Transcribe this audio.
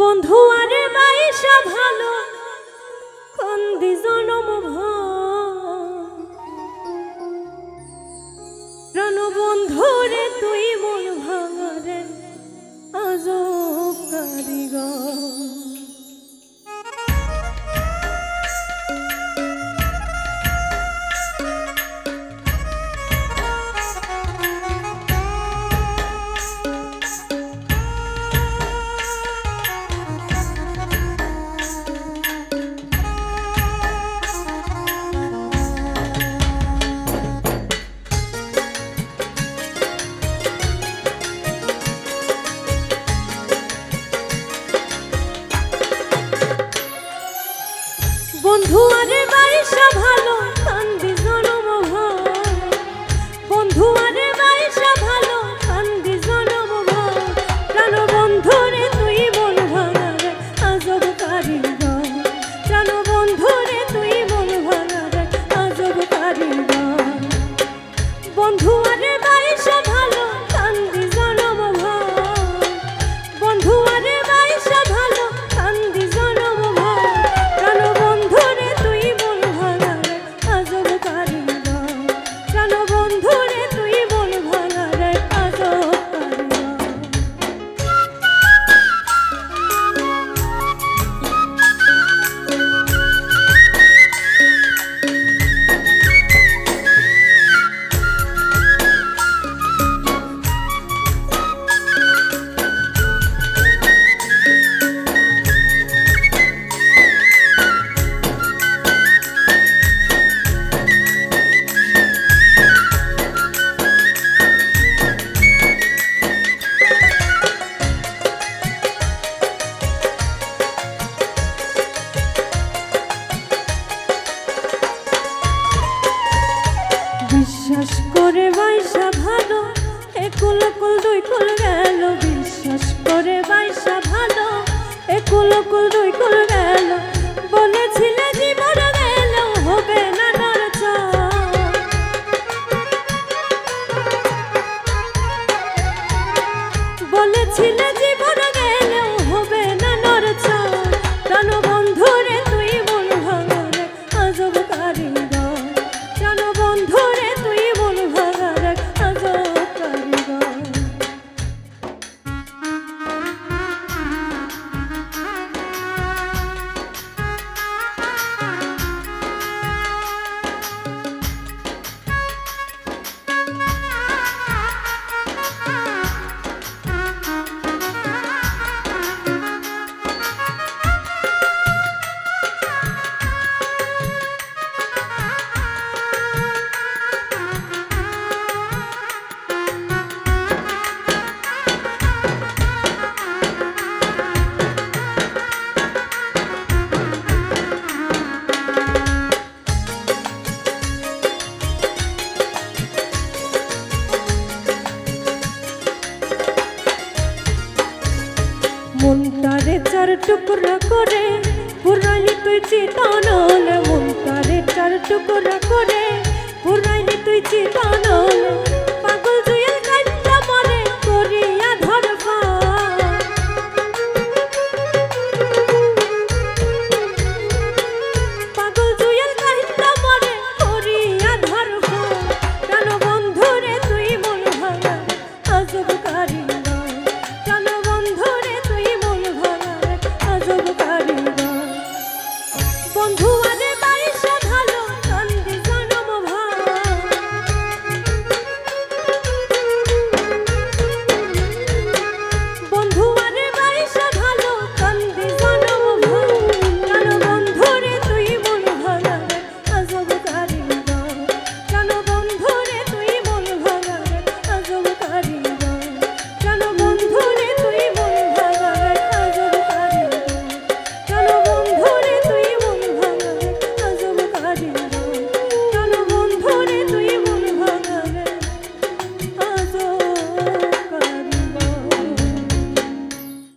বন্ধু আরে বাইশা ভালো কন্দি জনম প্রাণ বন্ধু রে তুই মন ভাঙারে আজ কারিগর। আজব কারিগর বিশ্বাস করে বাইসা ভালো। একুল কুল দুই কুল গেল, বিশ্বাস করে বাইসা ভালো। একুল কুল দুই কুল চার টুকরা করে পুরাইলি তুই চিতানল মন তারে চার টুকরা করে পুরাইলি তুই চিতানল